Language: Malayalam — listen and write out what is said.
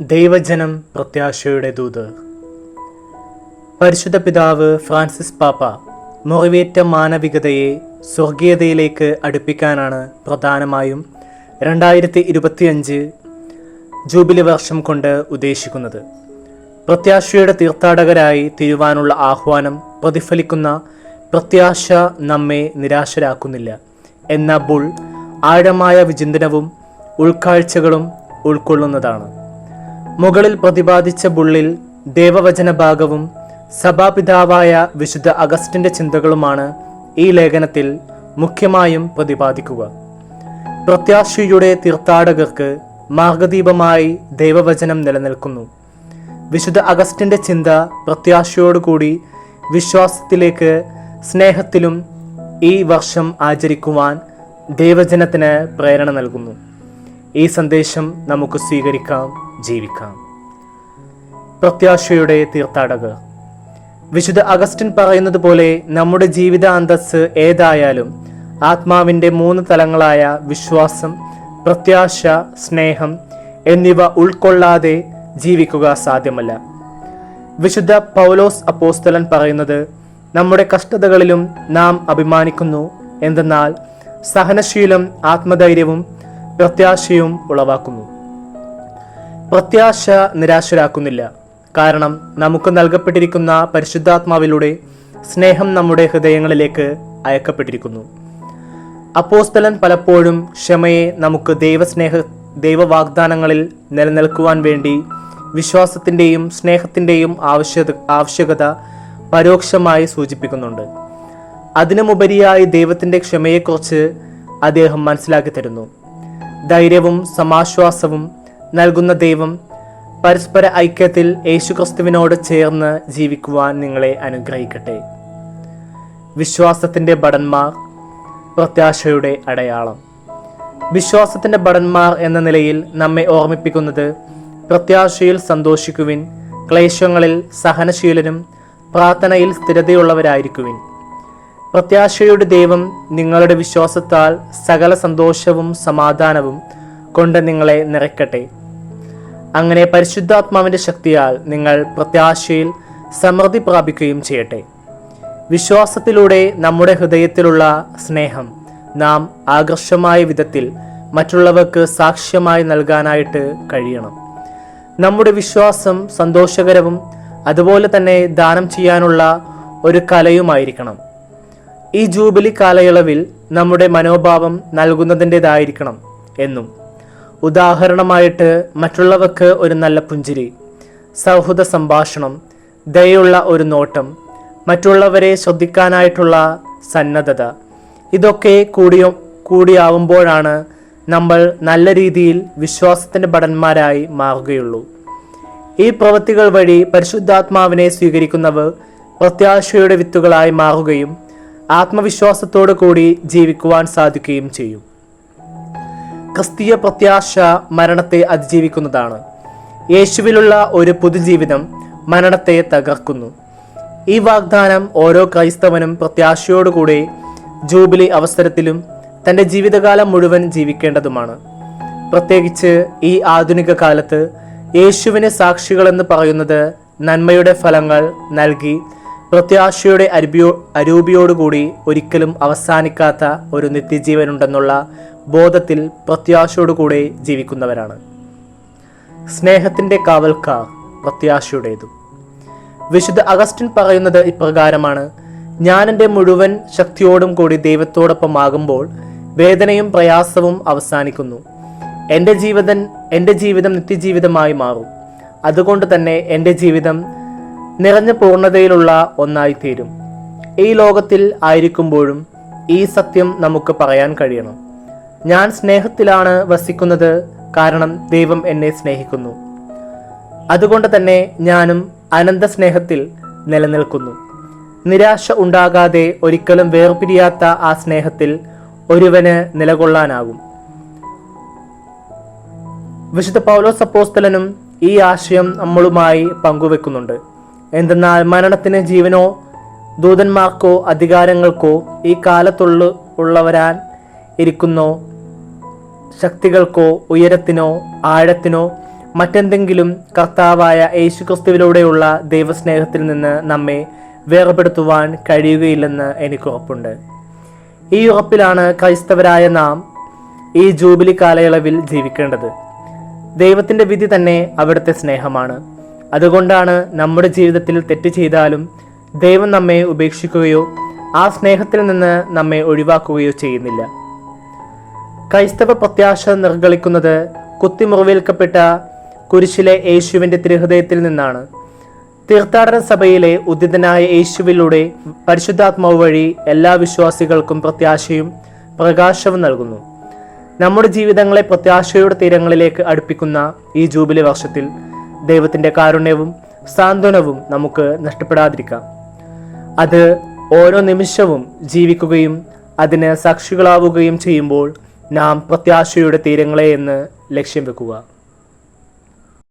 ദൈവജനം പ്രത്യാശയുടെ ദൂത്. പരിശുദ്ധ പിതാവ് ഫ്രാൻസിസ് പാപ്പ മുറിവേറ്റ മാനവികതയെ സ്വർഗീയതയിലേക്ക് അടുപ്പിക്കാനാണ് പ്രധാനമായും രണ്ടായിരത്തി ഇരുപത്തിയഞ്ച് ജൂബിലി വർഷം കൊണ്ട് ഉദ്ദേശിക്കുന്നത്. പ്രത്യാശയുടെ തീർത്ഥാടകരായി തീരുവാനുള്ള ആഹ്വാനം പ്രതിഫലിക്കുന്ന പ്രത്യാശ നമ്മെ നിരാശരാക്കുന്നില്ല എന്ന ബുൾ ആഴമായ വിചിന്തനവും ഉൾക്കാഴ്ചകളും ഉൾക്കൊള്ളുന്നതാണ്. മുകളിൽ പ്രതിപാദിച്ച ബുള്ളിൽ ദേവവചന ഭാഗവും സഭാപിതാവായ വിശുദ്ധ അഗസ്റ്റിന്റെ ചിന്തകളുമാണ് ഈ ലേഖനത്തിൽ മുഖ്യമായും പ്രതിപാദിക്കുക. പ്രത്യാശയുടെ തീർത്ഥാടകർക്ക് മാർഗദീപമായി ദൈവവചനം നിലനിൽക്കുന്നു. വിശുദ്ധ അഗസ്റ്റിന്റെ ചിന്ത പ്രത്യാശയോടുകൂടി വിശ്വാസത്തിലേക്ക് സ്നേഹത്തിലും ഈ വർഷം ആചരിക്കുവാൻ ദൈവജനത്തിന് പ്രേരണ നൽകുന്നു. ഈ സന്ദേശം നമുക്ക് സ്വീകരിക്കാം. ജീവിക്കാം. പ്രത്യാശയുടെ തീർത്ഥാടകർ വിശുദ്ധ അഗസ്റ്റിൻ പറയുന്നത് പോലെ നമ്മുടെ ജീവിത അന്തസ് ഏതായാലും ആത്മാവിന്റെ മൂന്ന് തലങ്ങളായ വിശ്വാസം പ്രത്യാശ സ്നേഹം എന്നിവ ഉൾക്കൊള്ളാതെ ജീവിക്കുക സാധ്യമല്ല. വിശുദ്ധ പൗലോസ് അപ്പോസ്തലൻ പറയുന്നത് നമ്മുടെ കഷ്ടതകളിലും നാം അഭിമാനിക്കുന്നു. എന്തെന്നാൽ സഹനശീലം ആത്മധൈര്യവും പ്രത്യാശയും ഉളവാക്കുന്നു. പ്രത്യാശ നിരാശരാക്കുന്നില്ല. കാരണം നമുക്ക് നൽകപ്പെട്ടിരിക്കുന്ന പരിശുദ്ധാത്മാവിലൂടെ സ്നേഹം നമ്മുടെ ഹൃദയങ്ങളിലേക്ക് അയക്കപ്പെട്ടിരിക്കുന്നു. അപ്പോസ്തലൻ പലപ്പോഴും ക്ഷമയെ നമുക്ക് ദൈവസ്നേഹ ദൈവവാഗ്ദാനങ്ങളിൽ നിലനിൽക്കുവാൻ വേണ്ടി വിശ്വാസത്തിന്റെയും സ്നേഹത്തിന്റെയും ആവശ്യത ആവശ്യകത പരോക്ഷമായി സൂചിപ്പിക്കുന്നുണ്ട്. അതിനുമുപരിയായി ദൈവത്തിന്റെ ക്ഷമയെക്കുറിച്ച് അദ്ദേഹം മനസ്സിലാക്കി തരുന്നു. ധൈര്യവും സമാശ്വാസവും നൽകുന്ന ദൈവം പരസ്പര ഐക്യത്തിൽ യേശുക്രിസ്തുവിനോട് ചേർന്ന് ജീവിക്കുവാൻ നിങ്ങളെ അനുഗ്രഹിക്കട്ടെ. വിശ്വാസത്തിന്റെ ഭടന്മാർ പ്രത്യാശയുടെ അടയാളം. വിശ്വാസത്തിന്റെ ഭടന്മാർ എന്ന നിലയിൽ നമ്മെ ഓർമ്മിപ്പിക്കുന്നത് പ്രത്യാശയിൽ സന്തോഷിക്കുവിൻ ക്ലേശങ്ങളിൽ സഹനശീലനും പ്രാർത്ഥനയിൽ സ്ഥിരതയുള്ളവരായിരിക്കുവിൻ. പ്രത്യാശയുടെ ദൈവം നിങ്ങളുടെ വിശ്വാസത്താൽ സകല സന്തോഷവും സമാധാനവും കൊണ്ട് നിങ്ങളെ നിറയ്ക്കട്ടെ. അങ്ങനെ പരിശുദ്ധാത്മാവിന്റെ ശക്തിയാൽ നിങ്ങൾ പ്രത്യാശയിൽ സമൃദ്ധി പ്രാപിക്കുകയും ചെയ്യട്ടെ. വിശ്വാസത്തിലൂടെ നമ്മുടെ ഹൃദയത്തിലുള്ള സ്നേഹം നാം ആകർഷമായ വിധത്തിൽ മറ്റുള്ളവർക്ക് സാക്ഷ്യമായി നൽകാനായിട്ട് കഴിയണം. നമ്മുടെ വിശ്വാസം സന്തോഷകരവും അതുപോലെ തന്നെ ദാനം ചെയ്യാനുള്ള ഒരു കലയുമായിരിക്കണം. ഈ ജൂബിലി കാലയളവിൽ നമ്മുടെ മനോഭാവം നൽകുന്നതിന്റെതായിരിക്കണം എന്നും ഉദാഹരണമായിട്ട് മറ്റുള്ളവർക്ക് ഒരു നല്ല പുഞ്ചിരി സൗഹൃദ സംഭാഷണം ദയുള്ള ഒരു നോട്ടം മറ്റുള്ളവരെ ശ്രദ്ധിക്കാനായിട്ടുള്ള സന്നദ്ധത. ഇതൊക്കെ കൂടിയോ കൂടിയാവുമ്പോഴാണ് നമ്മൾ നല്ല രീതിയിൽ വിശ്വാസത്തിന്റെ ഭടന്മാരായി മാറുകയുള്ളൂ. ഈ പ്രവൃത്തികൾ വഴി പരിശുദ്ധാത്മാവിനെ സ്വീകരിക്കുന്നവർ പ്രത്യാശയുടെ വിത്തുകളായി മാറുകയും ആത്മവിശ്വാസത്തോടു കൂടി ജീവിക്കുവാൻ സാധിക്കുകയും ചെയ്യും. ക്രിസ്തീയ പ്രത്യാശ മരണത്തെ അതിജീവിക്കുന്നതാണ്. യേശുവിലുള്ള ഒരു പുതുജീവിതം മരണത്തെ തകർക്കുന്നു. ഈ വാഗ്ദാനം ഓരോ ക്രൈസ്തവനും പ്രത്യാശയോടുകൂടെ ജൂബിലി അവസരത്തിലും തന്റെ ജീവിതകാലം മുഴുവൻ ജീവിക്കേണ്ടതുമാണ്. പ്രത്യേകിച്ച് ഈ ആധുനിക കാലത്ത് യേശുവിന് സാക്ഷികളെന്ന് പറയുന്നത് നന്മയുടെ ഫലങ്ങൾ നൽകി പ്രത്യാശയുടെ അരുപിയോ അരൂപിയോടുകൂടി ഒരിക്കലും അവസാനിക്കാത്ത ഒരു നിത്യജീവനുണ്ടെന്നുള്ള ബോധത്തിൽ പ്രത്യാശയോടുകൂടെ ജീവിക്കുന്നവരാണ്. സ്നേഹത്തിന്റെ കാവൽക്കാർ പ്രത്യാശയുടേതും. വിശുദ്ധ അഗസ്റ്റിൻ പറയുന്നത് ഇപ്രകാരമാണ് ഞാൻ എന്റെ മുഴുവൻ ശക്തിയോടും കൂടി ദൈവത്തോടൊപ്പം ആകുമ്പോൾ വേദനയും പ്രയാസവും അവസാനിക്കുന്നു. എന്റെ ജീവിതൻ എന്റെ ജീവിതം നിത്യജീവിതമായി മാറും. അതുകൊണ്ട് തന്നെ എന്റെ ജീവിതം നിറഞ്ഞ പൂർണതയിലുള്ള ഒന്നായിത്തീരും. ഈ ലോകത്തിൽ ആയിരിക്കുമ്പോഴും ഈ സത്യം നമുക്ക് പറയാൻ കഴിയണം. ഞാൻ സ്നേഹത്തിലാണ് വസിക്കുന്നത് കാരണം ദൈവം എന്നെ സ്നേഹിക്കുന്നു. അതുകൊണ്ട് തന്നെ ഞാനും അനന്ത സ്നേഹത്തിൽ നിലനിൽക്കുന്നു. നിരാശ ഉണ്ടാകാതെ ഒരിക്കലും വേർപിരിയാത്ത ആ സ്നേഹത്തിൽ ഒരുവന് നിലകൊള്ളാനാകും. വിശുദ്ധ പൗലോസ് അപ്പോസ്തലനും ഈ ആശയം നമ്മളുമായി പങ്കുവെക്കുന്നുണ്ട്. എന്തെന്നാൽ മരണത്തിന് ജീവനോ ദൂതന്മാർക്കോ അധികാരങ്ങൾക്കോ ഈ കാലത്തുള്ള ഉള്ളവരാൻ ഇരിക്കുന്നോ ശക്തികൾക്കോ ഉയരത്തിനോ ആഴത്തിനോ മറ്റെന്തെങ്കിലും കർത്താവായ യേശുക്രിസ്തുവിലൂടെയുള്ള ദൈവസ്നേഹത്തിൽ നിന്ന് നമ്മെ വേർപെടുത്തുവാൻ കഴിയുകയില്ലെന്ന് എനിക്ക് ഉറപ്പുണ്ട്. ഈ ഉറപ്പിലാണ് ക്രൈസ്തവരായ നാം ഈ ജൂബിലി കാലയളവിൽ ജീവിക്കേണ്ടത്. ദൈവത്തിന്റെ വിധി തന്നെ അവിടുത്തെ സ്നേഹമാണ്. അതുകൊണ്ടാണ് നമ്മുടെ ജീവിതത്തിൽ തെറ്റ് ചെയ്താലും ദൈവം നമ്മെ ഉപേക്ഷിക്കുകയോ ആ സ്നേഹത്തിൽ നിന്ന് നമ്മെ ഒഴിവാക്കുകയോ ചെയ്യുന്നില്ല. ക്രൈസ്തവ പ്രത്യാശ നിർഗളിക്കുന്നത് കുത്തിമുറിവേൽക്കപ്പെട്ട കുരിശിലെ യേശുവിന്റെ തിരുഹൃദയത്തിൽ നിന്നാണ്. തീർത്ഥാടന സഭയിലെ ഉദിതനായ യേശുവിലൂടെ പരിശുദ്ധാത്മാവ് വഴി എല്ലാ വിശ്വാസികൾക്കും പ്രത്യാശയും പ്രകാശവും നൽകുന്നു. നമ്മുടെ ജീവിതങ്ങളെ പ്രത്യാശയുടെ തീരങ്ങളിലേക്ക് അടുപ്പിക്കുന്ന ഈ ജൂബിലി വർഷത്തിൽ ദൈവത്തിന്റെ കാരുണ്യവും സാന്ത്വനവും നമുക്ക് നഷ്ടപ്പെടാതിരിക്കാം. അത് ഓരോ നിമിഷവും ജീവിക്കുകയും അതിന് സാക്ഷികളാവുകയും ചെയ്യുമ്പോൾ നാം പ്രത്യാശയുടെ തീരങ്ങളെ എന്ന് ലക്ഷ്യം വെക്കുക.